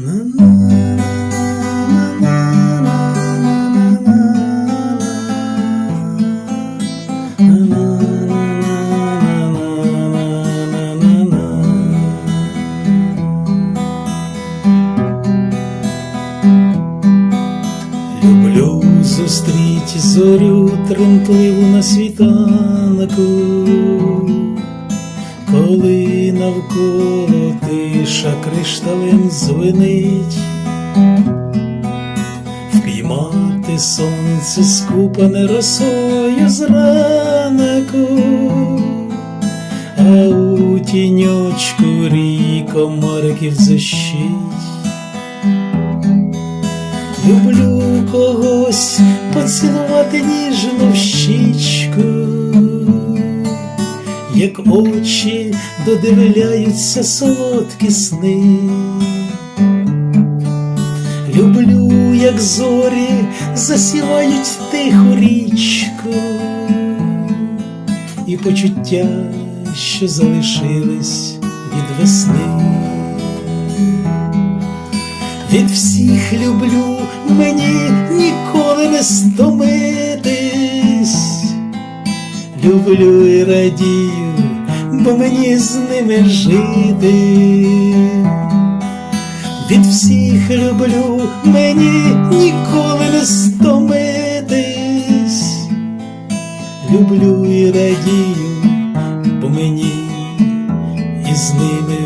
Люблю зустріть зорю тремтливу на світанку. Тиша кришталем звенить, впіймати сонце скупане росою зранку, а у тіньочку ріко марків защить. Люблю когось поцілувати ніжно в щічку, як очі додивляються солодкі сни. Люблю, як зорі засівають тиху річку, і почуття, що залишились від весни. Від всіх люблю, мені ніколи не стомитись. Люблю і радію, бо мені з ними жити. Від всіх люблю, мені ніколи не стомитись. Люблю і радію, бо мені із ними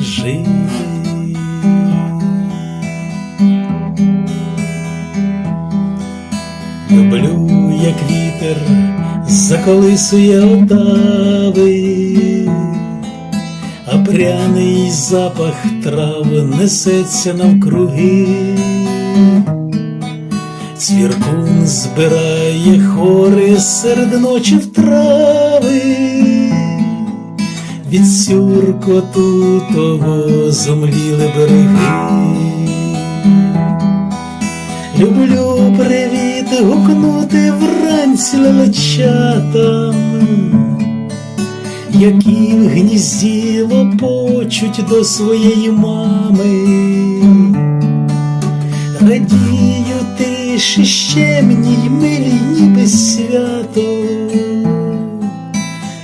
жити. Люблю, як вітер заколисує отави, а пряний запах трав несеться навкруги. Цвіркун збирає хори серед ночі в трави, від сюркоту того зомліли береги. Люблю привіт гукнути вранці лелечатам, які в гнізді лопочуть до своєї мами. Радію тиші щемній, милій, ніби свято,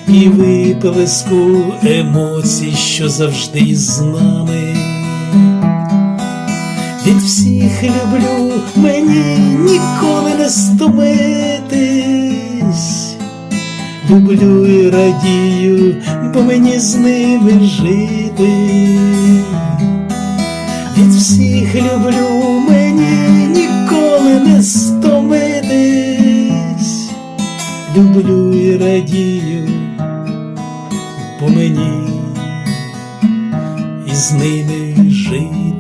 і виплеску емоцій, що завжди із нами. Від всіх люблю, мені ніколи не стомитись. Люблю і радію, бо мені з ними жити. Від всіх люблю, мені ніколи не стомитись. Люблю і радію, бо мені із ними жити.